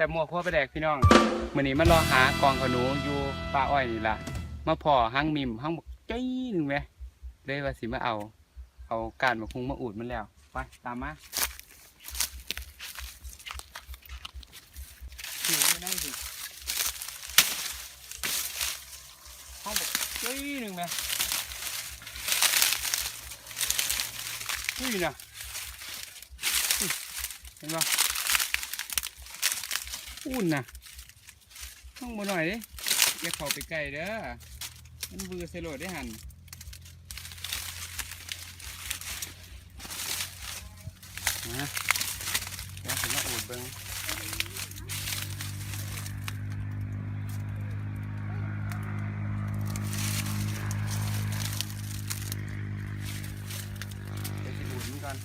แต่หมวกพวไปแดกพี่น้องมื้อนี้มารอหากองขนูอยู่ป่าอ้อยนี่ล่ะมาพอหังมิมหังบักจ้อยหนึงแหมเลยว่าสิมาเอา เอาการมาคุงมาอูดมันแล้วไปตามมาอยู่ไม่ได้สิห้องบักจ้อยหนึงแหมนี่นะอุ๊ยเห็นปะ อุ่นนะห้องบนหน่อยดิอย่าเข้าไปไกลเด้อมันเบือเซโลดได้หันนะแล้วผมมาอูดเบิ้งเดี๋ยวสิอูดมันก่อน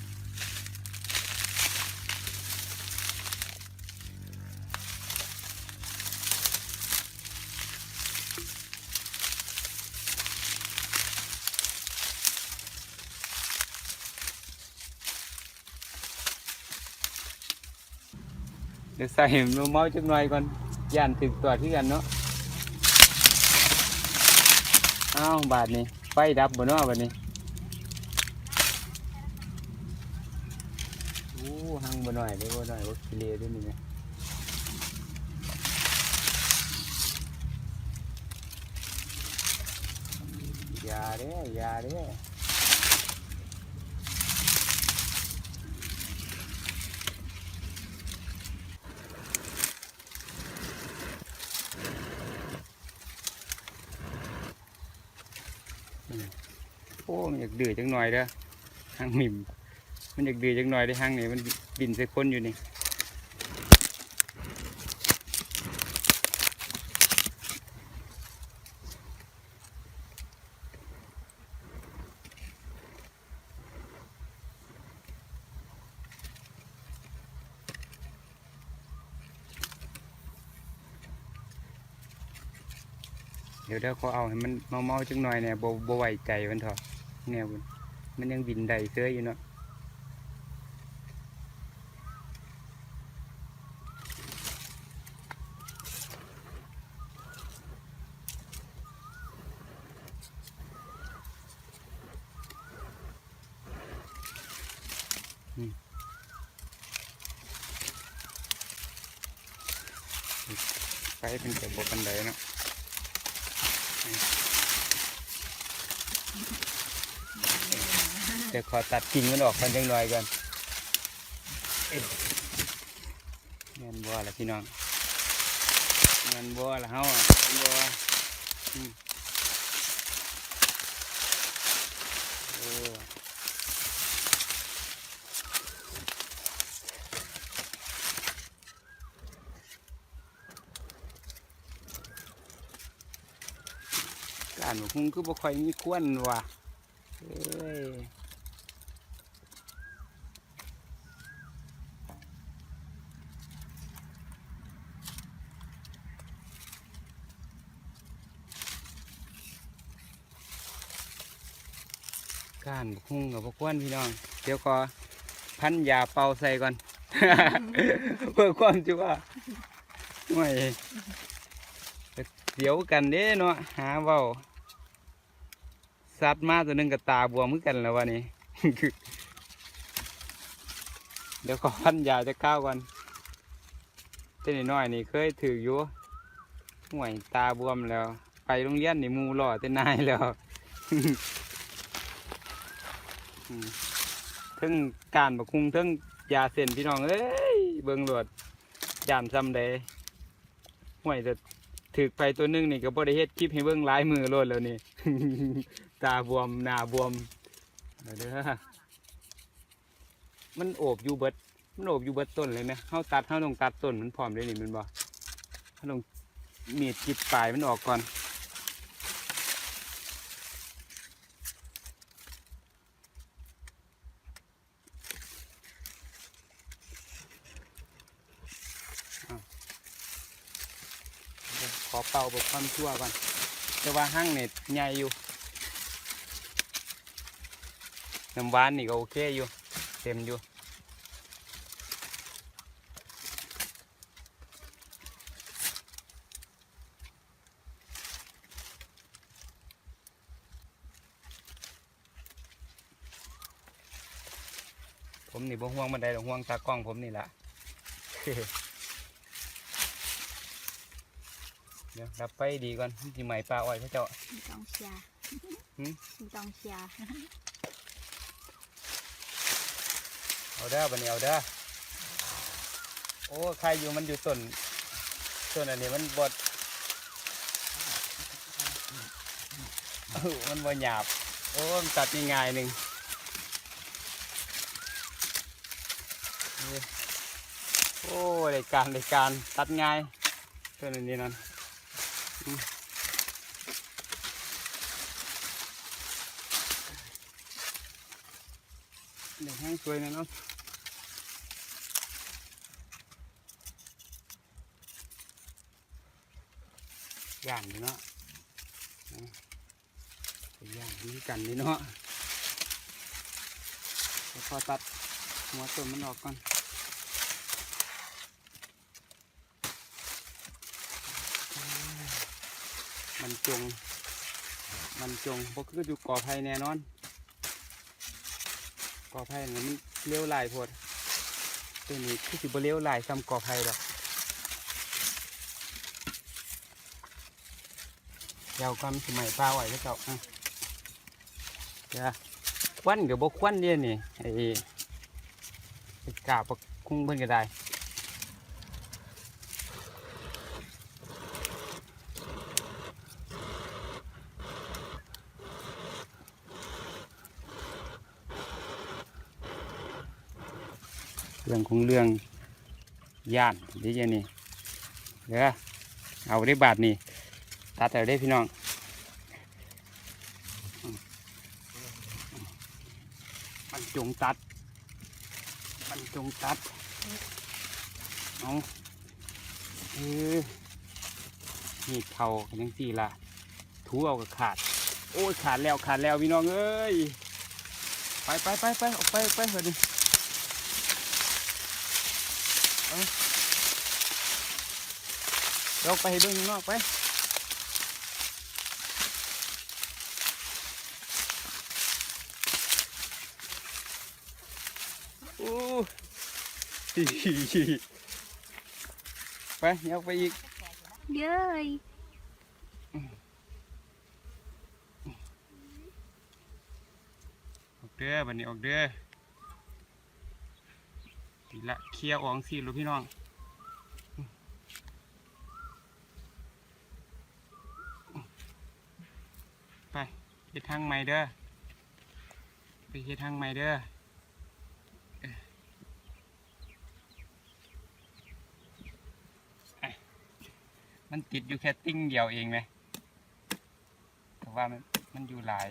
เดี๋ยวใส่มเมาจักหน่อยก่อนย่านถึงตัวที่กันเนาะอ้าวบาทนี้ไฟดับบ่เนาะบาทนี้โอ้หังบ่หน่อยเด้บ่หน่อยว่ากิเลสด้วยนี่ไงยาเด้อยาเด้อ อ้มันอยากดื้อจังหน่อยเด้อหางหมิมมันอยากดื้อจังหน่อยได้หางนี่มันบินใส่คนอยู่นี่เดี๋ยวเดี๋ยวเขาเอาให้มันเมาๆจังหน่อยเนี่ยบ่บ่ไหวใจมันเถอะ เนี่ยบุญมันยังบินได้เสื้ออยู่เนาะไปเป็นเกิดบกันไดเนาะ ดี๋ยวขอตัดกิ่งมันออกกันจังหน่อยก่อนเอ้ยแม่นบัวละพี่น้องแม่นบัวละเฮาอะแม่นบัวอืมโอ้การของคุณคือบ่ค่อยมีควนว่ะเอ้ย ก้านหุ้งกับพวกวนพี่น้องเดี๋ยวก็พันยาเป่าใส่ก่อน เพื่อความที่ว่าไม่เดี๋ยวกันเด้เนาะหาเว้าสัตว์มาตัวหนึงกับตาบวมมือกันแล้ววันนี้ เดี๋ยวขอพันยาจะก้าวก่อนเต้นน้อยนี่เคยถืออยู่ห่วยตาบวมแล้ว ไปโรงเรียนนี่มูหล่อเต้นนายแล้ว ทึ่งการบักคุงทึ่งยาเส้นพี่น้องเอ้ยเบิ่งหลดยามซ้ำใดห่วยจะถือไปตัวหนึงนี่ก็บ่ได้เฮ็ดคลิปให้เบิ่งหลายมือโลดแล้วนี่ ตาบวมหน้าบวมเด้อมันโอบอยู่เบิดมันโอบอยู่เบิดต้นเลยไหมเฮาตัดเฮาต้องตัดต้นมันพร้อมเลยนี่มันบ่เฮาต้องมีดจิดปลายมันออกก่อน อเป่าแบบความชั่วกันแต่ว่าห้างเนี่ยใหญ่อยู่น้ำหวานนี่ก็โอเคอยู่เต็มอยู่ผมนี่บ่ห่วงมันได้หรอกห่วงตากล้องผมนี่แหละ เดี๋ยวรับไปดีก่อนสิใหม่ปลาอ้อยเขาเจ้าไม่ต้องเชียร์หืมไม่ต้องเชียร์เอาเด้อบันนี้เอาเด้อโอ้ใครอยู่มันอยู่ต้นต้นอันนี้มันบดเอ้ามันบ่หยาบ โอ้มันตัดง่ายๆหนึ่งนี่โอ้รายการรายการตัดง่ายต้นอันนี้นั่นอืม เด็กแห้งสวยนะเนาะย่างอยู่เนาะย่างนี้กันนี่เนาะพอตัดหัวต้นมันออกก่อน มันจง มันจงพวกคืออยู่ก่อไผ่แน่นอน ก่อไผ่นี่มันเลี้ยวลายพดตัวนี้คือสิบเลี้ยวลายซ้ำก่อไผ่ดอกเจ้าก็สมัยปลาไหวก็เจ้าอะเดี๋ยวควันกับบกควันเนี่ยนี่ไอ้ไอ้กาบกคุ้งเพิ่นก็ได้ เรื่องของเรื่องย่านเดี๋ยวนี้เดี๋ยวเอาได้บาทนี่ตัดเอาได้พี่น้องมันจงตัดมันจงตัดเอาเออนี่เข่ากันยังสี่ละถูเอากับขาด โอ้ยขาดแล้วขาดแล้วพี่น้องเอ้ยไปไปไปไปออกไปไปเถอะดิ เอาเดี๋ยวออกไปให้เบิ่ ละเคลียร์ออกสิลูกพี่น้องไปเฮ็ดทางใหม่เด้อไปเฮ็ดทางใหม่เด้อมันติดอยู่แค่ติ้งเดียวเองไหมแต่ว่ามันมันอยู่หลาย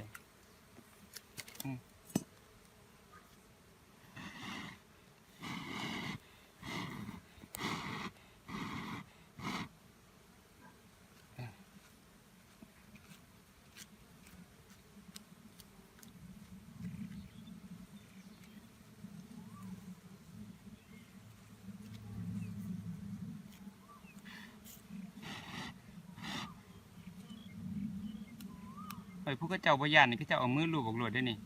ไอ้ผู้ก็เจ้าบ่ยานนี่ก็เจ้าเอามือลูบออกโลดได้นี่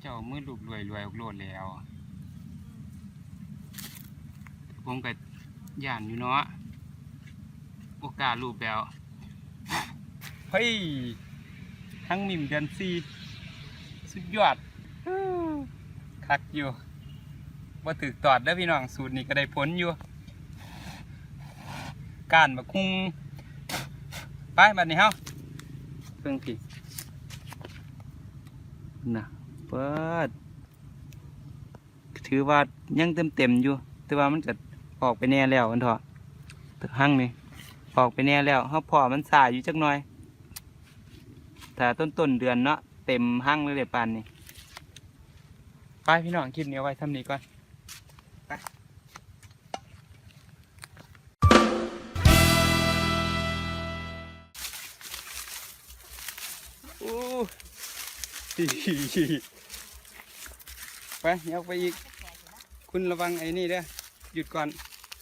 เจ้าเอามือลูบรวยรวยๆออกโลดแล้ว ผมก็ย่านอยู่เนาะโอกาสลูบแล้ว เฮ้ย ทั้งมิมเดือนซีสุดยอดฮึคักอยู่ว่าถึกตอดเด้อพี่น้องสูตรนี้ก็ได้ผลอยู่การบักคุง ไปบัดนี้เฮาเพิ่งพี่น่ะเปิดถือว่ายังเต็มเต็มอยู่ แต่ว่ามันก็ออกไปแน่แล้วอันเถอะตึกหั่งนี่ออกไปแน่แล้วเฮาพอมันสายอยู่จักหน่อยถ้าต้นต้นเดือนเนาะเต็มหั่งเลยเดี๋ยวปานนี้ไปพี่น้องคลิปนี้ไว้ทำนี้ก่อนโอ้ ไปเอาไปอีก คุณระวังไอ้นี่เด้อหยุดก่อน